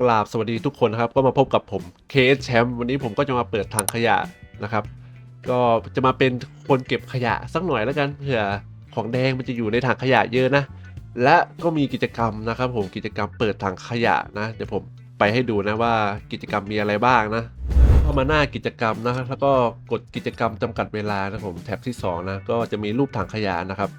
กราบสวัสดีทุกคนนะครับ ก็มาพบกับผม KS Champ วันนี้ผมก็จะมาเปิดถังขยะนะครับ ก็จะมาเป็นคนเก็บขยะสักหน่อยแล้วกันเผื่อของแดงมันจะอยู่ในถังขยะเยอะนะ และก็มีกิจกรรมนะครับ ผมกิจกรรมเปิดถังขยะนะเดี๋ยวผมไปให้ดูนะว่ากิจกรรมมีอะไรบ้างนะเข้ามาหน้ากิจกรรมนะครับแล้วก็กดกิจกรรมจำกัดเวลานะผมแท็บที่สองนะก็จะมีรูปถังขยะนะครับ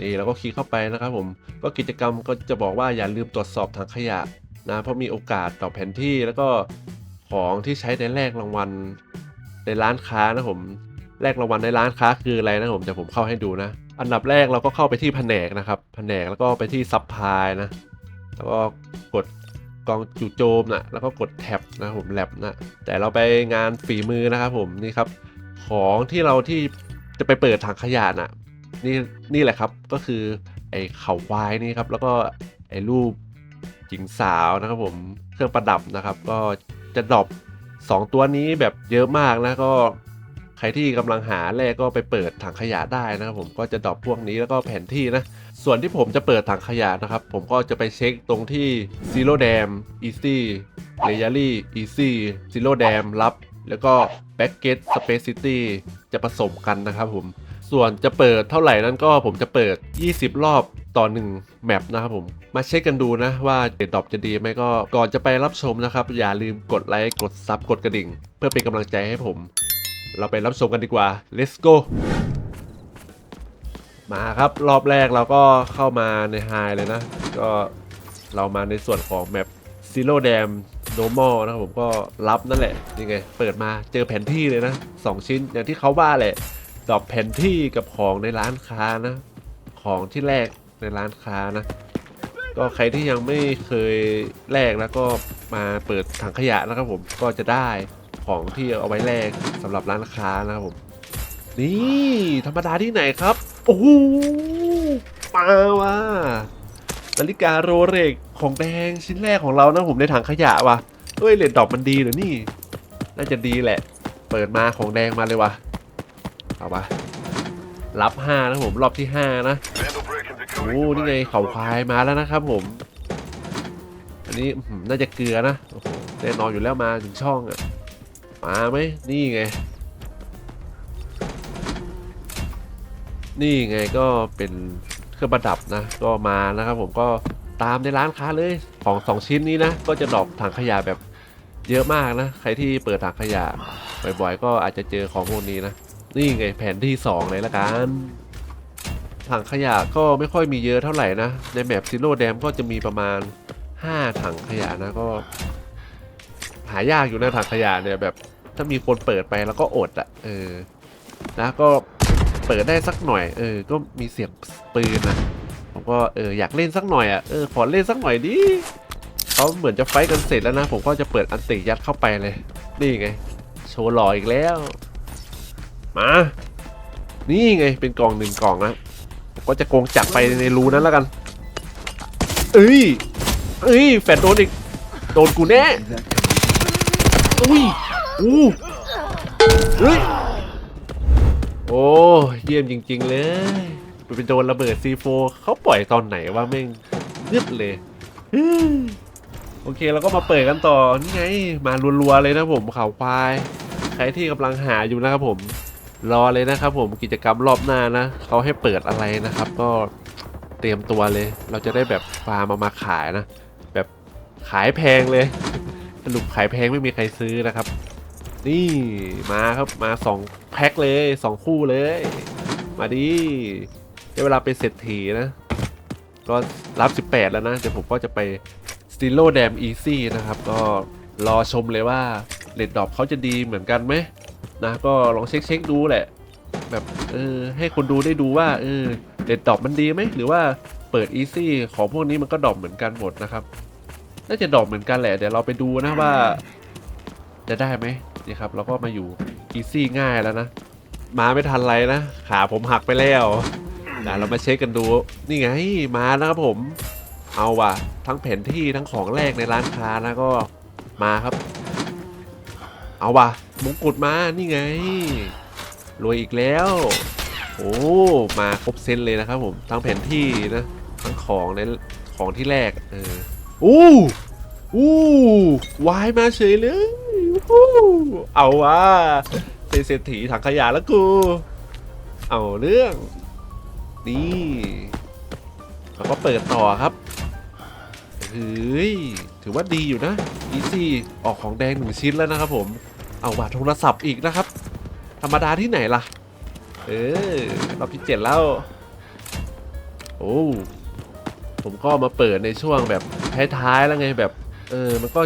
นี่แล้วก็คลิกเข้าไปนะครับ ผมก็กิจกรรมก็จะบอกว่าอย่าลืมตรวจสอบถังขยะ นะเพราะมีโอกาสต่อแผนที่แล้วก็ของที่ใช้ในแลกรางวัลในร้านค้านะผมแลกรางวัลในร้านค้าคืออะไรนะผมจะผมเข้าให้ดูนะ อันดับแรกเราก็เข้าไปที่แผนกนะครับแผนกแล้วก็ไปที่ซับพลายนะแล้วก็กดกองจู่โจมนะแล้วก็กดแท็บนะผมแลบนะแต่เราไปงานฝีมือนะครับผมนี่ครับของที่เราที่จะไปเปิดถังขยะน่ะนี่นี่แหละครับก็คือไอ้เข่าควายนี่ครับแล้วก็ไอ้รูป หญิงสาวนะครับผมเครื่องประดับนะครับ ก็จะดรอป2ตัวนี้แบบเยอะมากนะก็ใครที่กำลังหาแรกก็ไปเปิดถังขยะได้นะครับผมก็จะดรอปพวกนี้แล้วก็แผนที่นะ ส่วนที่ผมจะเปิดถังขยะนะครับ ผมก็จะไปเช็คตรงที่ Zero Dam Easy l a y e r y Easy Zero Dam รับ แล้วก็ Backgate Space City จะผสมกันนะครับผม ส่วนจะเปิดเท่าไหร่นั้นก็ผมจะเปิด 20 รอบต่อ 1 แมปนะครับผม มาเช็คกันดูนะว่าเด็ดดอปจะดีไหมก็ก่อนจะไปรับชมนะครับ อย่าลืมกดไลค์กดซับกดกระดิ่ง เพื่อเป็นกำลังใจให้ผม เราไปรับชมกันดีกว่า let's go มาครับรอบแรกเราก็เข้ามาในไฮเลยนะ ก็เรามาในส่วนของแมป Zero Dam Normal นะครับผมก็รับนั่นแหละนี่ไง เปิดมาเจอแผนที่เลยนะ 2 ชิ้นอย่างที่เขาว่าแหละ ดอปแผนที่กับของในร้านค้านะ ของที่แรกในร้านค้านะ ก็ใครที่ยังไม่เคยแลกแล้วก็มาเปิดถังขยะนะครับผมก็จะได้ของที่เอาไว้แลกสำหรับร้านค้านะครับผม นี่ธรรมดาที่ไหนครับ โอ้โหมาว่ะนาฬิกาโรเล็กของแดงชิ้นแรกของเรานะผมในถังขยะว่ะเอ้ยเลนดอกมันดีเหรอนี่ น่าจะดีแหละ เปิดมาของแดงมาเลยว่ะ เอาปะรับ5นะผมรอบที่ 5 นะโอ้นี่ไงเขาควายมาแล้วนะครับผม อันนี้น่าจะเกลือนะโอ้โหแน่นอนอยู่แล้วมาถึงช่องอะมาไหมนี่ไง นี่ไงก็เป็นเครื่องประดับนะ ก็มานะครับผมก็ตามในร้านค้าเลยของสองชิ้นนี้นะ ก็จะดอกถังขยะแบบเยอะมากนะ ใครที่เปิดถังขยะบ่อยๆ ก็อาจจะเจอของพวกนี้นะ นี่ไงแผนที่ 2 เลยละกันถังขยะก็ไม่ค่อยมีเยอะเท่าไหร่นะ ในแมปซิโร่แดมก็จะมีประมาณ 5 ถังขยะนะก็ หายากอยู่นะถังขยะเนี่ยแบบถ้ามีคนเปิดไปแล้วก็อดอะ่ะเออนะก็เปิดได้สักหน่อย เออ ก็มีเสียงปืนนะผมก็เอออยากเล่นสักหน่อยอะ่ะเออขอเล่นสักหน่อยดิเขาเหมือนจะไฟกันเสร็จแล้วนะ ผมก็จะเปิดอันติยัดเข้าไปเลย นี่ไง โชว์หล่ออีกแล้ว มา นี่ไงเป็นกล่องหนึ่งกล่องนะผมก็จะโกงจักรไปในรูนั้นแล้วกัน เอ้ย เอ้ย แฟดโดนอีก โดนกูแน่อุ้ยอู้เฮ้ย โอ้เยี่ยมจริง ๆ เลยเป็นโดนระเบิด C4 เขาปล่อยตอนไหนว่าแม่งยึดเลยโอเคเราก็มาเปิดกันต่อ นี่ไง มารัวๆเลยนะผมข่าวควาย ใครที่กำลังหาอยู่นะครับผม รอเลยนะครับผมกิจกรรมรอบหน้านะเขาให้เปิดอะไรนะครับ ก็เตรียมตัวเลย เราจะได้แบบฟาร์มเอามาขายนะ แบบขายแพงเลยสรุปขายแพงไม่มีใครซื้อนะครับ นี่มาครับมาสองแพ็คเลยสองคู่เลย มาดิได้เวลาเป็นเศรษฐีนะ ก็รับ 18 แล้วนะเดี๋ยวผมก็จะไป s t i l o Dam Easy นะครับ ก็รอชมเลยว่าเลดดอปเขาจะดีเหมือนกันไหม นะก็ลองเช็คเช็คดูแหละ แบบเออให้คนดูได้ดูว่าเออเลดดอปมันดีไหมหรือว่าเปิด Easy ของพวกนี้มันก็ดอปเหมือนกันหมดนะครับน่าจะดอปเหมือนกันแหละเดี๋ยวเราไปดูนะว่า จะได้ไหมนี่ครับ เราก็มาอยู่ Easy ง่ายแล้วนะมาไม่ทันไรนะขาผมหักไปแล้วนะเรามาเช็คกันดูนี่ไงมานะครับผม เอาว่ะ ทั้งแผนที่ทั้งของแรกในร้านค้านะก็มาครับ เอาว่ะ มงกุฎมานี่ไงรวยอีกแล้ว โอ้มาครบเซนเลยนะครับผมทั้งแผนที่นะทั้งของในของที่แรกเอออู้อู้วายมาเฉยเลยอเอาว่าเป็นเศรษฐีถังขยะแล้วกู เอาเรื่องนี่เราก็เปิดต่อครับเฮ้ยถือว่าดีอยู่นะอีซี่ออกของแดงหนึ่งชิ้นแล้วนะครับผม เอาว่าโทรศัพท์อีกนะครับ ธรรมดาที่ไหนล่ะ เออรอบที่เจ็ดแล้ว โอ้ผมก็มาเปิดในช่วงแบบท้ายๆแล้วไงแบบ เออ มันก็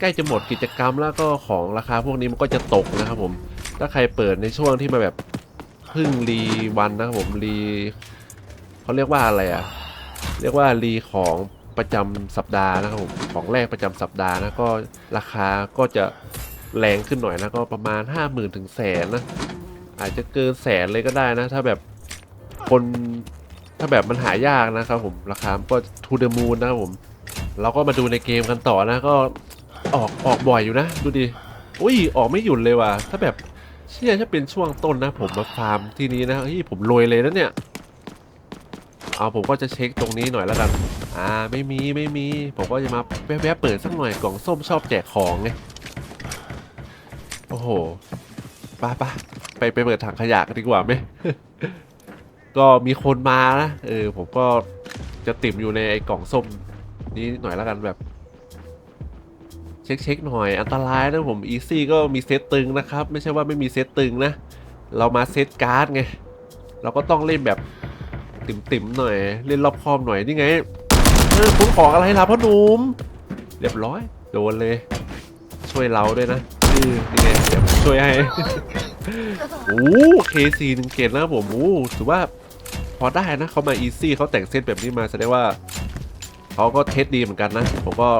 ใกล้จะหมดกิจกรรมแล้วก็ของราคาพวกนี้มันก็จะตกนะครับผม ถ้าใครเปิดในช่วงที่มาแบบเพึ่งรีวันนะครับผมรีเขาเรียกว่าอะไรอะเรียกว่ารีของประจำสัปดาห์นะครับผมของแรกประจำสัปดาห์นะก็ราคาก็จะ แรงขึ้นหน่อยนะก็ประมาณ 5 0,000ถึงแสนนะอาจจะเกินแสนเลยก็ได้นะ ถ้าแบบคนถ้าแบบมันหายากนะครับผมราคาก็ทูเดมูนนะครับผมเราก็มาดูในเกมกันต่อนะ ก็ออกออกบ่อยอยู่นะ ดูดิอุ้ยออกไม่หยุดเลยว่ะถ้าแบบเชื่อถ้าเป็นช่วงต้นนะ ผมมาฟาร์มที่นี้นะเฮ้ยผมรวยเลยนะเนี่ยเอาผมก็จะเช็คตรงนี้หน่อยแล้วกัน อ่าไม่มีไม่มี ผมก็จะมาแวบๆเปิดสักหน่อยกล่องส้มชอบแจกของไง โอ้โหไปไปไปไปเปิดถังขยะกันดีกว่าไหม ก็มีคนมานะ เออ ผมก็จะติ่มอยู่ในไอ้กล่องส้มนี้หน่อยแล้วกันแบบ เช็คเช็คหน่อยอันตรายนะผมอีซี่ก็มีเซตตึงนะครับ ไม่ใช่ว่าไม่มีเซตตึงนะ เรามาเซตการ์ดไง เราก็ต้องเล่นแบบติ่มๆหน่อย เล่นรอบคอบหน่อยนี่ไงเออคุณของอะไรล่ะพ่อหนุ่มเรียบร้อยโดนเลย ช่วยเราด้วยนะ นี่ไงเดี๋ยวผมช่วยให้ โอ้เคซีหนึ่งเกตแล้วครับผมโอ้ถือว่าพอได้นะเขามาอีซี่เขาแต่งเซตแบบนี้มาแสดงว่าเขาก็เทสดีเหมือนกันนะ ผมก็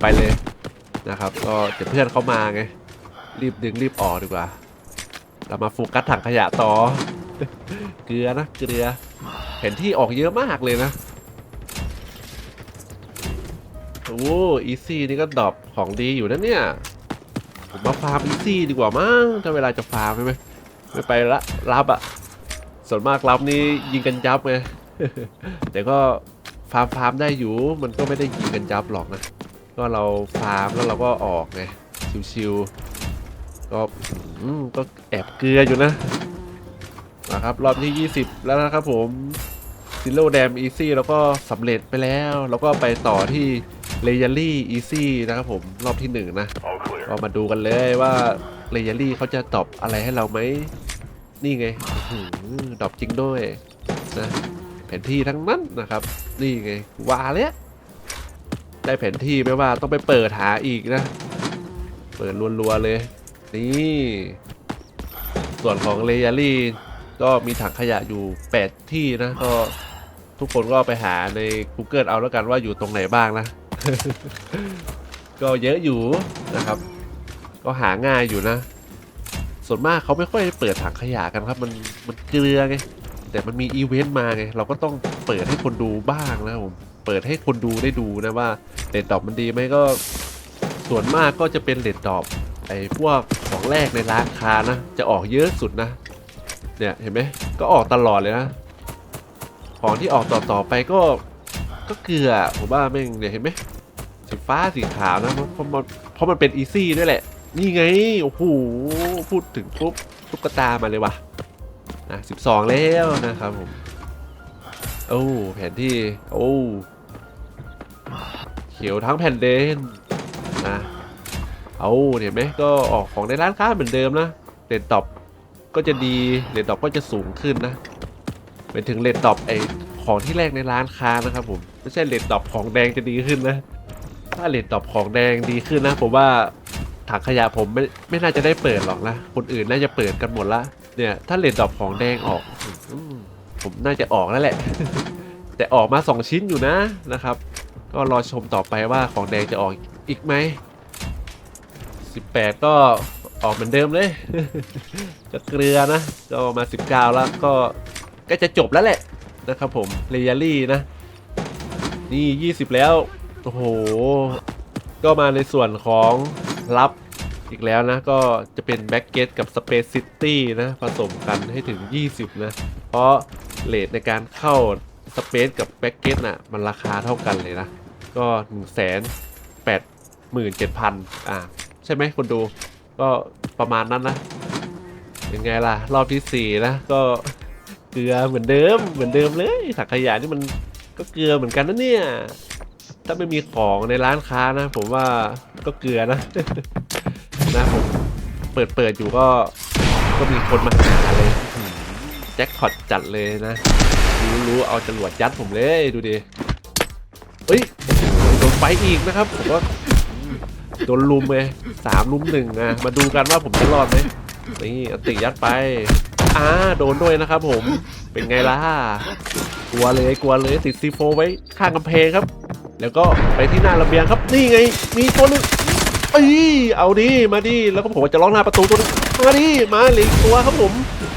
ไปเลยนะครับ ก็เดี๋ยวเพื่อนเขามาไง รีบดึงรีบออกดีกว่า เรามาโฟกัสถังขยะต่อ เกลือนะเกลือแผนที่ออกเยอะมากเลยนะโอ้อีซี่นี่ก็ดรอปของดีอยู่นะเนี่ย ผมมาฟาร์มอีซี่ดีกว่ามั้งถ้าเวลาจะฟาร์มใช่ไหมไม่ไปละรับอะส่วนมากรับนี่ยิงกันยับไงแต่ก็ฟาร์มฟาร์มได้อยู่ มันก็ไม่ได้ยิงกันยับหรอกนะก็เราฟาร์มแล้วเราก็ออกไงชิวๆก็อืมก็แอบเกลืออยู่นะนะครับรอบที่ 20 แล้วนะครับผมซิโ o แดมอีซี่แล้วก็สำเร็จไปแล้ว แล้วก็ไปต่อที่ เลเยอรี่อีซี่นะครับผมรอบที่1นะ All clear. ก็มาดูกันเลยว่าเลเยอรี่เขาจะตอบอะไรให้เราไหมนี่ไงอื้อหือดอปจริงด้วยนะแผนที่ทั้งนั้นนะครับ นี่ไงว่าแล้วได้แผนที่ไม่ว่าต้องไปเปิดหาอีกนะ เปิดรัวๆเลย นี่ ส่วนของเลเยอรี่ก็มีถังขยะอยู่ 8 ที่นะ ก็ทุกคนก็ไปหาใน Google เอาแล้วกันว่าอยู่ตรงไหนบ้างนะ ก็เยอะอยู่นะครับ ก็หาง่ายอยู่นะ ส่วนมากเขาไม่ค่อยเปิดถังขยะกันครับ มันมันเกลือไงแต่มันมีอีเวนต์มาไงเราก็ต้องเปิดให้คนดูบ้างนะผมเปิดให้คนดูได้ดูนะว่าเลดดอกมันดีไหมก็ส่วนมากก็จะเป็นเลดดอกไอ้พวกของแรกในร้านค้านะ จะออกเยอะสุดนะ เนี่ยเห็นไหมก็ออกตลอดเลยนะ ของที่ออกต่อๆไปก็ก็เกลือผมว่าแม่งเนี่ยเห็นไหม สีฟ้าสีขาวนะเพราะมันเพราะมันเป็นอีซี่ด้วยแหละ นี่ไง โอ้โห พูดถึงปุ๊บตุ๊กตามาเลยว่ะนะสิบสองแล้วนะครับผม โอ้แผนที่ โอ้เขียวทั้งแผ่นเดนนะเอาเห็นไหมก็ออกของในร้านค้าเหมือนเดิมนะเลดดอปก็จะดีเลดดอปก็จะสูงขึ้นนะเป็นถึงเลดดอปไอของที่แรกในร้านค้านะครับผม ไม่ใช่เลดดอปของแดงจะดีขึ้นนะ ถ้าเลนตอบของแดงดีขึ้นนะ ผมว่าถังขยะผมไม่ไม่น่าจะได้เปิดหรอกนะ คนอื่นน่าจะเปิดกันหมดละ เนี่ย ถ้าเลนตอบของแดงออกอมผมน่าจะออกแล้วแหละ แต่ออกมา 2 ชิ้นอยู่นะนะครับ ก็รอชมต่อไปว่าของแดงจะออกอีกไหม 18 ก็ออกเหมือนเดิมเลย จะเกลือนะ ก็มา 19 แล้วก็ก็จะจบแล้วแหละนะครับผมเรยลี่นะ นี่ 20 แล้ว โอ้โห ก็มาในส่วนของลับอีกแล้วนะ ก็จะเป็นแบ็กเกตกับ Space City นะ ผสมกันให้ถึง 20 นะ เพราะเลทในการเข้า Space กับแบ็กเกตน่ะ มันราคาเท่ากันเลยนะ ก็1 8 0 0หมื่นเจ็ดพันอ่า ใช่ไหมคนดู ก็ประมาณนั้นนะยังไงล่ะ รอบที่สี่นะ ก็เกลือเหมือนเดิมเหมือนเดิมเลยถังขยะนี่มันก็เกลือเหมือนกันนะเนี่ย ถ้าไม่มีของในร้านค้านะ ผมว่าก็เกลือนะ นะผมเปิดเปิดอยู่ก็ก็มีคนมาหาเลยแจ็คพอตจัดเลยนะ รู้รู้เอาจรวดยัดผมเลยดูดิเฮ้ยโดนไฟอีกนะครับผมว่าโดนลุมเลยสามลุมหนึ่งอะมาดูกันว่าผมจะรอดไหมนี่อติยัดไปอ่าโดนด้วยนะครับผมเป็นไงล่ะกลัวเลยกลัวเลยติดซีโฟไว้ข้างกำแพงครับ แล้วก็ไปที่หน้าระเบียงครับนี่ไง มีตัวหนึงเอ้ยเอาดิมาดิแล้วก็ผมจะล็อกหน้าประตูตัวนึงมาดิมาเหลืออกตัวครับผม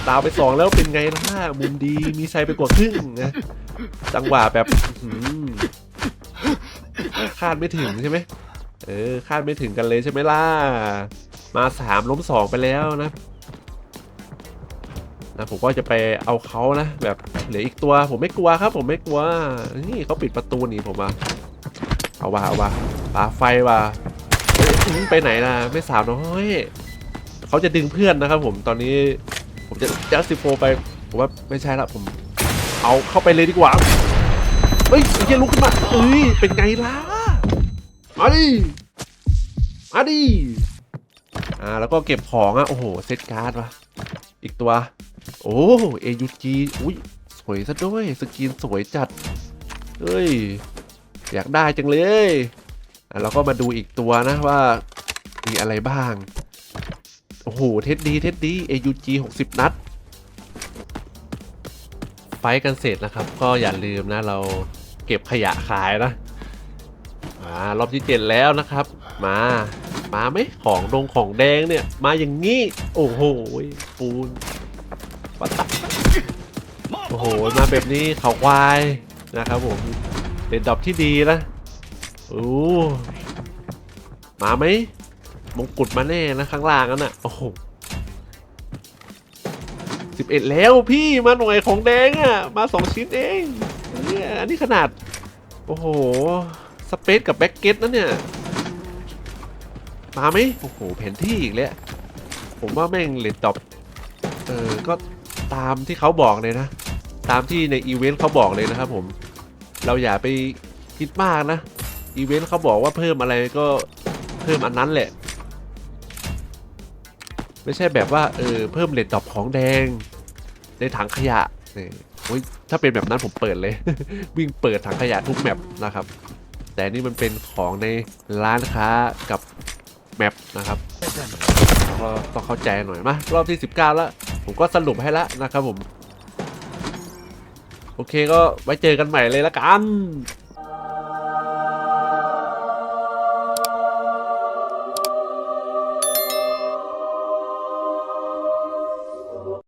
ตามไปสองแล้วเป็นไงล่ะมุมดีมีชัยไปกว่าครึ่งนะจังหวะแบบคาดไม่ถึงใช่ไหมเออคาดไม่ถึงกันเลยใช่ไหมล่ะมาสามล้มสองไปแล้วนะนะผมก็จะไปเอาเขานะ แบบเหลืออีกตัวผมไม่กลัวครับ ผมไม่กลัวนี่เขาปิดประตูหนีผมมา เอาว่าเอาว่าปาไฟว่าไปไหนล่ะไม่สาวน้อยเขาจะดึงเพื่อนนะครับ ผมตอนนี้ผมจะจัสติโฟไปผมว่าไม่ใช่ละผม เอาเข้าไปเลยดีกว่าเฮ้ยไอ้เหี้ยลุกขึ้นมาเอ้ยเป็นไงล่ะมาดิมาดิอ่าแล้วก็เก็บของอะโอ้โหเซตการ์ดวะอีกตัว โอ้เอยูจีอุ้ยสวยซะด้วยสกินสวยจัดเฮ้ย อยากได้จังเลยอะเราก็มาดูอีกตัวนะว่ามีอะไรบ้าง โอ้โห เท็ดดี้เท็ดดี้ AUG 60 นัด ไฟกันเสร็จนะครับ ก็อย่าลืมนะ เราเก็บขยะขายนะมารอบที่เจ็ดแล้วนะครับ มา มาไหมของดงของแดงเนี่ย มาอย่างนี้ โอ้โห ปูนปัตตะโอ้โห มาแบบนี้เขาควายนะครับผม เป็นดอกที่ดีนะโอ้มาไหมมงกุฎมาแน่นะข้างล่างนั่นน่ะโอ้โหสิบเอ็ดแล้วพี่มาหน่วยของแดงอะ มาสองชิ้นเองเนี่ยอันนี้ขนาด โอ้โห สเปซกับแบ็กเก็ตนะเนี่ย มาไหมโอ้โหแผนที่อีกแล้ว ผมว่าแม่งเลดดอปเออก็ตามที่เขาบอกเลยนะ ตามที่ในอีเวนต์เขาบอกเลยนะครับผม เราอย่าไปคิดมากนะอีเวนต์เขาบอกว่าเพิ่มอะไรก็เพิ่มอันนั้นแหละ ไม่ใช่แบบว่าเออเพิ่มเลดดอปของแดง ในถังขยะนี่โอ้ยถ้าเป็นแบบนั้นผมเปิดเลย วิ่งเปิดถังขยะทุกแมปนะครับ แต่นี่มันเป็นของในร้านค้ากับแมปนะครับก็ต้องเข้าใจหน่อยมารอบที่ 19 แล้ว ผมก็สรุปให้แล้วนะครับผม โอเคก็ไว้เจอกันใหม่เลยละกัน